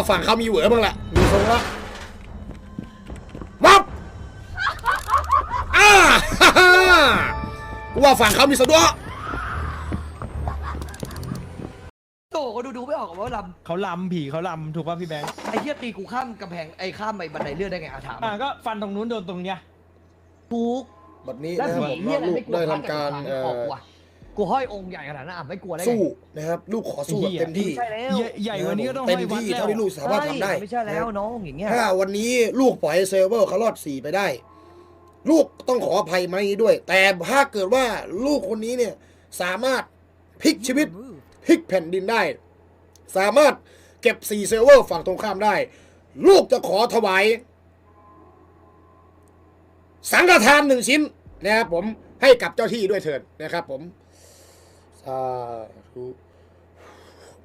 ว่าฝั่งเขามีเหวอบ้างแหละมีทรงละวับอ่าฮ่าฮ่ากูว่าฝั่งเขามีสะดวกโตก็ดูดูไม่ออกหรอกว่าลเขาลำผีเขาลำถูกป่ะพี่แบงค์ำไอ้เหี้ยตีกูข้ามกำแพงไอ้ข้ามไอ้บันไดเลื่อนได้ไงอาถามอ่าก็ฟันตรงนู้นโดนตรงเนี้ยทุกบัดนี้แล้วนะครับผีผมเหี้ยว่าอะไรลูกไม่กลัวได้พระทำการจัเอ่ออกอว่ะ กูห้อยองค์ใหญ่ขนาดนั้นอะไม่กลัวได้ไง สู้นะครับลูกขอสู้แบบเต็มที่ใช่แล้วใหญ่ใหญ่กว่านี้ก็ต้องเต็มให้วัดที่แล้ว เท่าที่ลูกสามารถทำได้ไม่ใช่แล้วน้องอย่างเงี้ย ถ้าวันนี้ลูกปล่อยให้เซเวอร์เขารอดสี่ไปได้ ลูกต้องขออภัยมานี้ด้วย แต่ถ้าเกิดว่าลูกคนนี้เนี่ยสามารถพลิกชีวิต พลิกแผ่นดินได้ สามารถเก็บสี่เซเวอร์ฝั่งตรงข้ามได้ ลูกจะขอถวาย สังฆทานหนึ่งชิ้นนะครับผมให้กับเจ้าที่ด้วยเถิดนะครับผมสา ธุ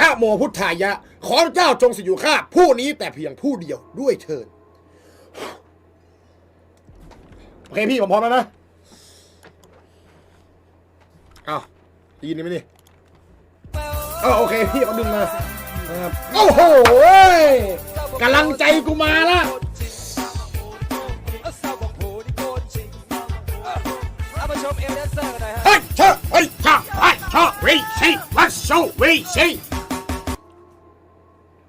นะโมพุทธายะ ขอเจ้าจงสิอยู่ข้าผู้นี้แต่เพียงผู้เดียวด้วยเถิดโอเคพี่ผมพร้อมแล้วนะอ้าวได้ยินไหมนี่เออโอเคพี่เขาดึงมานะครับโอ้โหกำลังใจกูมาละ วิชิ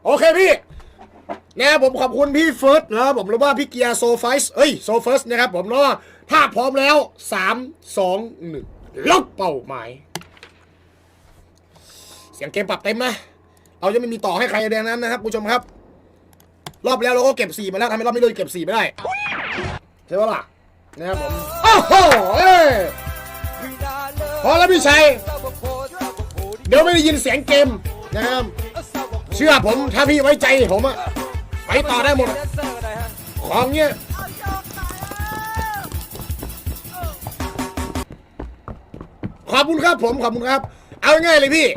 โอเคพี่นะครับผมขอบคุณพี่เฟิร์สนะครับผมหรือว่าพี่เกียร์โซฟิสเอ้ยโซฟิสนะครับผมเนาะถ้าพร้อมแล้วสามสองหนึ่งล็อกเป้าหมาย เสียงเกมปรับเต็มนะเราจะไม่มีต่อให้ใครแดงนั้นนะครับผู้ชมครับ รอบแล้วเราก็เก็บสี่มาแล้วทำให้รอบนี้เราเก็บสี่ไม่ได้ใช่ปะล่ะนะครับผมโอ้โหเอ้พอแล้วพี่ชัย เดี๋ยวไม่ได้ยินเสียงเกมนะครับเชื่อผมถ้าพี่ไว้ใจผมอะไปต่อได้หมด ของเนี้ยขอบคุณครับผมขอบคุณครับ เอาง่ายเลยพี่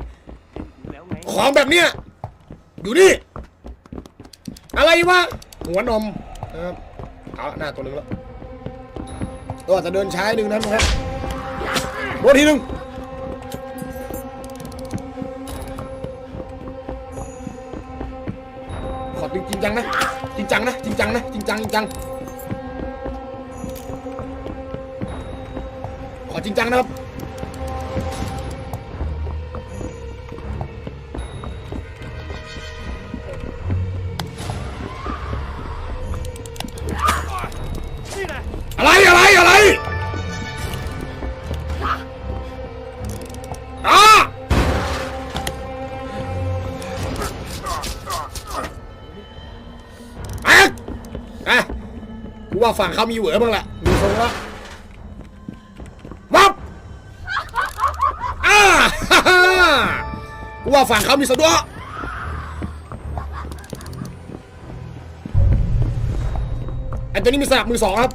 ของแบบเนี้ยอยู่นี่ อะไรวะหัวนมนะครับเอาหน้าตัวนึงแล้วตัวจจะเดินช้าหนึ่งนะครับโดนทีหนึ่ง จริงจริงจังนะ จริงจังนะ จริงจังนะ จริงจังจริงจัง ขอจริงจังนะครับ ว่าฝั่งเขามีเหวอบ้างแหละมีทรงละวับอ่าฮ่าฮ่ากูว่าฝั่งเขามีสะดวกไอ้ตัวนี้มีสนับมือสองครับ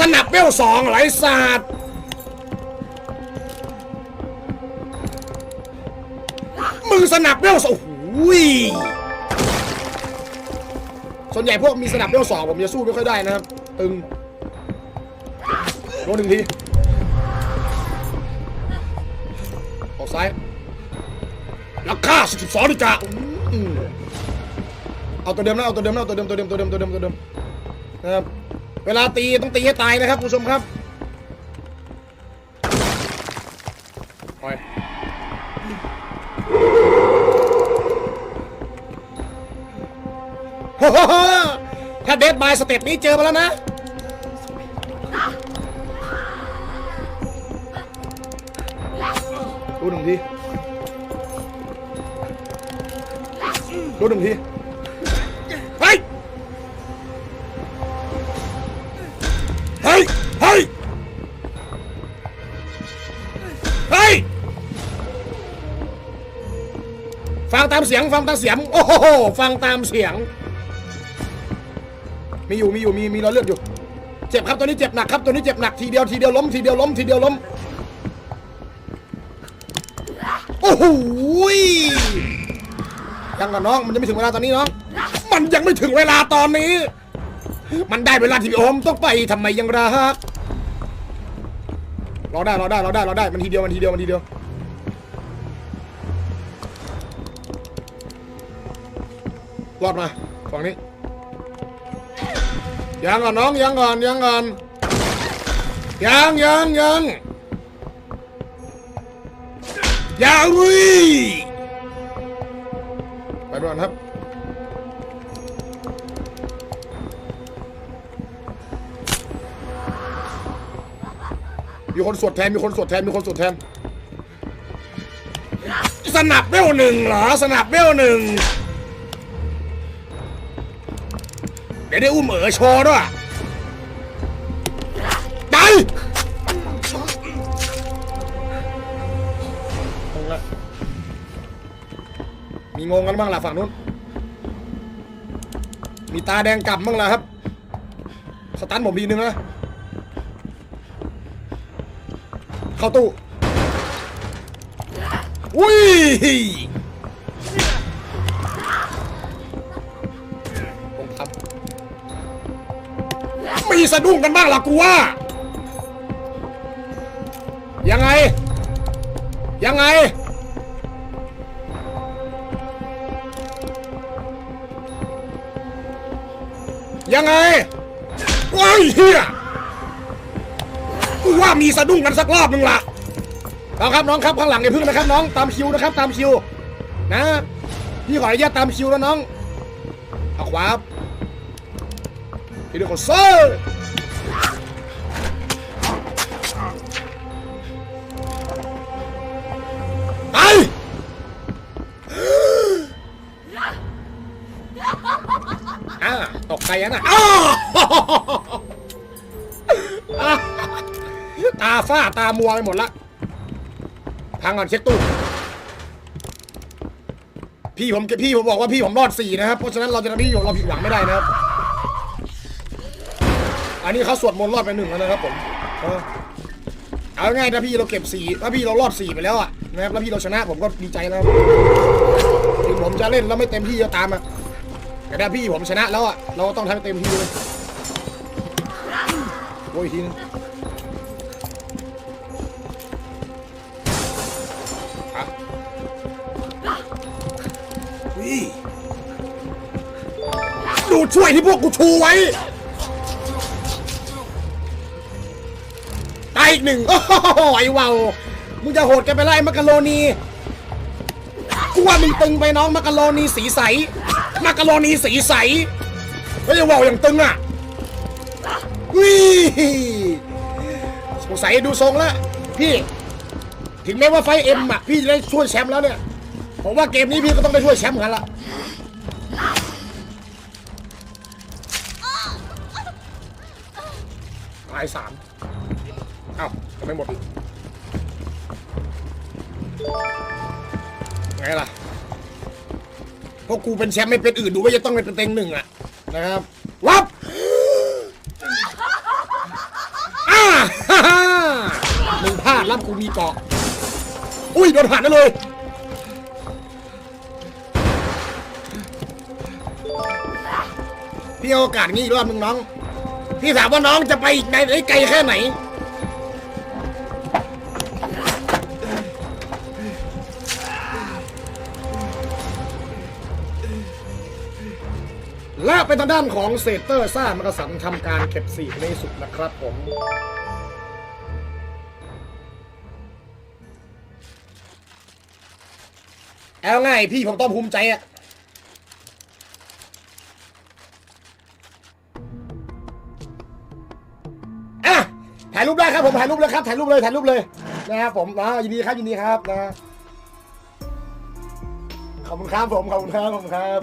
สนับเวลสองไหลศาสตร์มือสนับเวลสองโอ้โหย ส่วนใหญ่พวกมีสนับเลี้ยวสองผมจะสู้ไม่ค่อยได้นะครับตึงโดนหนึ่งทีออกซ้ายลักฆ่า12นาฬิกาอืมเอาตัวเดิมนะเอาตัวเดิมนะเอาตัวเดิมตัวเดิมตัวเดิมตัวเดิมตัวเดิมนะครับเวลาตีต้องตีให้ตายนะครับผู้ชมครับ ถ้าเดดบายสเต็ปนี้เจอมาแล้วนะดูหนึ่งทีดูหนึ่งทีเฮ้ย เฮ้ย เฮ้ย เฮ้ย ฟังตามเสียง ฟังตามเสียง โอ้โห ฟังตามเสียง มีอยู่มีอยู่มีมีรอยเลือดอยู่ เจ็บครับตัวนี้เจ็บหนักครับตัวนี้เจ็บหนักทีเดียวทีเดียวล้มทีเดียวล้มทีเดียวล้มโอ้โหยังกับน้องมันยังไม่ถึงเวลาตอนนี้น้องมันยังไม่ถึงเวลาตอนนี้ มันได้เวลาที่พี่โอมต้องไปทำไมยังรักรอได้รอได้รอได้รอได้มันทีเดียวมันทีเดียวมันทีเดียวรอดมาฝั่งนี้ ยังก่อนน้องยังก่อนยังก่อนยังยังยังยังอุ้ยไปด่วนครับมีคนสวดแทนมีคนสวดแทนมีคนสวดแทน สนับเวลหนึ่งเหรอ สนับเวลหนึ่ง ดี๋ยวได้อุ้มเอ๋อโชว์ด้วยไปงงละมีงงกันบ้างล่ะฝั่งนู้น มีตาแดงกลับบ้างล่ะครับ สตันผมทีนึงนะ เข้าตู้ อุ้ยำมีสะดุ้งกันบ้างล่ะกูว่า ยังไง ยังไง ยังไงว้ายเฮียกูว่ามีสะดุ้งกันสักรอบหนึ่งละเอาครับน้องครับข้างหลังอย่าพึ่งนะครับน้องตามคิวนะครับ ตามคิว นะ พี่ขออนุญาตตามคิวแล้วน้องเอาขวา ครับทีเดียวกดเซอร์ไปอ่าตกใจนะอ้าวตาฝ้าตามัวไปหมดละพังก่อนเช็คตู้พี่ผมพี่ผมบอกว่าพี่ผมรอดสี่นะครับ เพราะฉะนั้นเราจะทำให้เราผิดหวังไม่ได้นะครับ อันนี้เขาสวดมนต์รอดไปหนึ่งแล้วนะครับผมเออเอาง่ายๆถ้าพี่เราเก็บสี่ถ้าพี่เรารอดสี่ไปแล้วอะนะครับแล้วพี่เราชนะผมก็ดีใจแล้วครับถึงผมจะเล่นแล้วไม่เต็มที่ก็ตามอะแต่ถ้าพี่ผมชนะแล้วอะเราก็ต้องทำให้เต็มที่เลยโอ้ยอีกทีนึงนี่ดูช่วยที่พวกกูชูไว้ อีกหนึ่งโอ้โหไอ้เวาวมึงจะโหดกันไปไล่มักกะโรนีกูว่ามึงตึงไปน้องมักกะโรนีสีใสมักกะโรนีสีใสไม่ใช่ว่าวอย่างตึงอะวิสงสัยดูทรงแล้วพี่ถึงแม้ว่าไฟเอ็มอะพี่จะได้ช่วยแชมป์แล้วเนี่ยผมว่าเกมนี้พี่ก็ต้องได้ช่วยแชมป์กันละตายสาม ไมหมด ไงล่ะเพราะกูเป็นแชมป์ไม่เป็นอื่นดูว่าจะต้องเป็นเต็งหนึ่งอะนะครับ วับอ่าฮ่าฮ่ามึงพลาดรับกูมีเกาะ อุ้ยโดนผ่านได้เลย พี่เอาโอกาสนี้อีกรอบหนึงน้อง พี่ถามว่าน้องจะไปอีกไหนไกลแค่ไหน และเป็นทางด้านของเซเตอร์ซ่ามักกะสันทำการเก็บสี่ในสุดนะครับผมเอาง่ายพี่ผมต้องภูมิใจอะอะถ่ายรูปได้ครับผมถ่ายรูปเลยครับถ่ายรูปเลยถ่ายรูปเลยนะครับผมนะยินดีครับยินดีครับนะขอบคุณครับผมขอบคุณครับขอบคุณครับ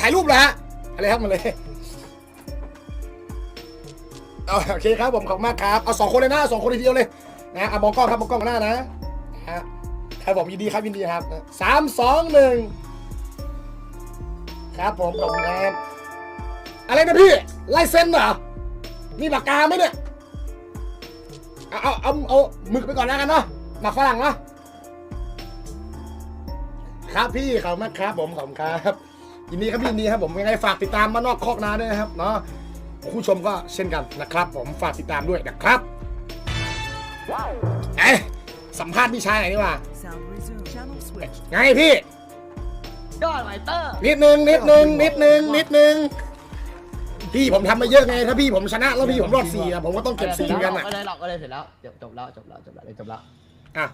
ถ่ายรูปเหรอฮะ อะไรครับมาเลยเอาโอเคครับผมขอบคุณมากครับ เอาสองคนเลยนะสองคนทีเดียวเลยนะเอามองกล้องครับมองกล้องหน้านะนะฮะครับผมยินดีครับยินดีครับสามสองหนึ่งครับผมขอบคุณครับอะไรนะพี่ไลายเซ็นเหรอนี่ปากกาไหมเนี่ยเอาเอาเอาเอาหมึกไปก่อนแล้วกันเนาะหมักฝรั่งเนาะครับพี่ขอบมากครับผมขอบคุณครับ ยินดีครับพี่ยินดีครับผมยังไงฝากติดตามมานอกคอกนาด้วยนะครับเนาะผู้ชมก็เช่นกันนะครับ ผมฝากติดตามด้วยนะครับเอ๊ะสัมภาษณ์พี่ชายหน่อยดีกว่า Sound resumed. Channel switch. ไงพี่ ยอดไวเตอร์ นิดนึงนิดนึงนิดนึงนิดนึงพี่ผมทำมาเยอะไงถ้าพี่ผมชนะแล้วพี่ผมรอดสี่อะผมก็ต้องเก็บสี่เหมือนกันอะก็เลยหรอกก็เลยเสร็จแล้วจบจบแล้วจบแล้วจบแล้วจบแล้วอะ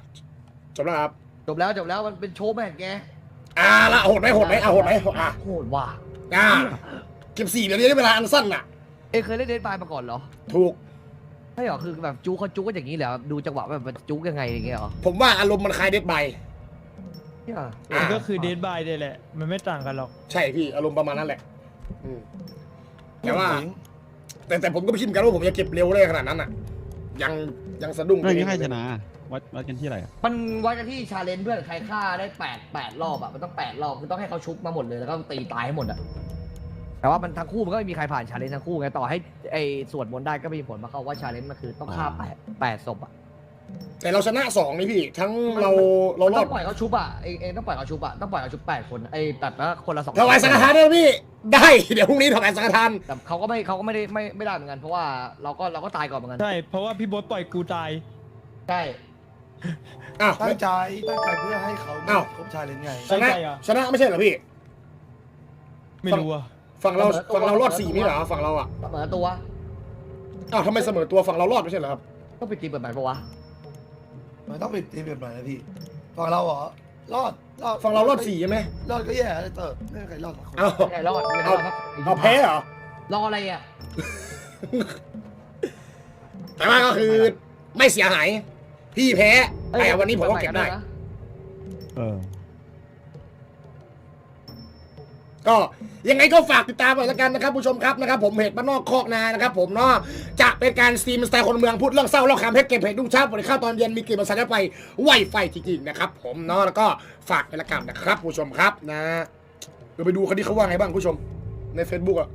จบแล้วครับ จบแล้วจบแล้วมันเป็นโชว์แม่งแก อ่าละโหดไหมโหดไหมอะโหดไหมอะโหดว่ะอ่าเก็บสี่เดี๋ยวนี้ได้เวลาอันสั้นน่ะ เอยเคยเล่นเดนบายมาก่อนเหรอถูก ใช่เหรอคือแบบจู๊เขาจู๊กันอย่างนี้เหรอดูจังหวะแบบมันจู๊ยังไงอย่างเงี้ยเหรอผมว่าอารมณ์มันคล้ายเด็ดใบเนี่ยอะมันก็คือเดนบายเลยแหละ มันไม่ต่างกันหรอก ใช่พี่อารมณ์ประมาณนั้นแหละอืมแต่ว่า แต่แต่ผมก็ไม่คิดเหมือนกันว่าผมจะเก็บเร็วได้ขนาดนั้นอะ ยังยังสะดุ้งเรื่องนี้ใครชนะ วัดวัดกันที่อะไรอะมันวัดกันที่ชาเลนจ์เพื่อนใครฆ่าได้แปดแปดรอบอะมันต้องแปดรอบคือต้องให้เขาชุบมาหมดเลยแล้วก็ตีตายให้หมดอะแต่ว่ามันทั้งคู่มันก็ไม่มีใครผ่านชาเลนจ์ทั้งคู่ไงต่อให้ไอ้สวดมนต์ได้ก็มีผลมาเข้าว่าชาเลนจ์มันคือต้องฆ่าแปดแปดศพอะแต่เราชนะสองนี่พี่ ทั้งเราเรารต้ออดงปล่อยเขาชุบอะเองเองต้องปล่อยเขาชุบอะต้องปล่อยเขาชุบแปดคนไอ้แบบว่าคนละสองถวายสังฆทานด้วยพี่ ได้ เดี๋ยวพรุ่งนี้ถวายสังฆทาน แต่เขาก็ไม่เขาก็ไม่ได้ไม่ไม่ได้เหมือนกันเพราะว่าเราก็เราก็ตายก่อนเหมือนกันใช่เพราะว่าพี่โบ๊ทปล่อยกูตาย ใช่ อ้าว ตั้งใจตั้งใจเพื่อให้เขาอ้าว ครบชาเลนจ์ไงชนะตั้งใจเหรอชนะไม่ใช่เหรอพี่ ไม่รู้อะฝั่งเราฝั่งเรารอดสี่นี่เหรอฝั่งเราอะเสมอตัวอ้าวทำไมเสมอตัวฝั่งเรารอดไม่ใช่เหรอครับต้องไปตีเปิดใหม่ปะวะมันต้องปิดทีมแบบไหนนะพี่ฝั่งเราเหรอรอดรอดฝั่งเรารอดสี่ใช่ไหมรอดก็แย่เลยเตอร์ไม่มีใครรอดสักคนเอาไม่ได้รอดไม่ได้รอดครับเอาแพ้เหรอ รออะไรอะแต่ว่าก็คือไม่เสียหาย พี่แพ้แต่วันนี้ผมก็เก็บได้นะเออ ก็ยังไงก็ฝากติดตามไปแล้วกันนะครับผู้ชมครับนะครับ ผมเพจบ้านนอกคอกนานะครับผมเนาะจะเป็นการสตรีมสไตล์คนเมืองพูดเรื่องเศร้าเล่าขำให้เก็บเพจทุกเช้าบริข้าวตอนเย็นมีกลิ่นภาษาไปไหวไฟจริงๆนะครับผมเนาะแล้วก็ฝากไปละกันนะครับผู้ชมครับนะเราไปดูคนที่เขาว่าไงบ้างผู้ชม ใน Facebook อะ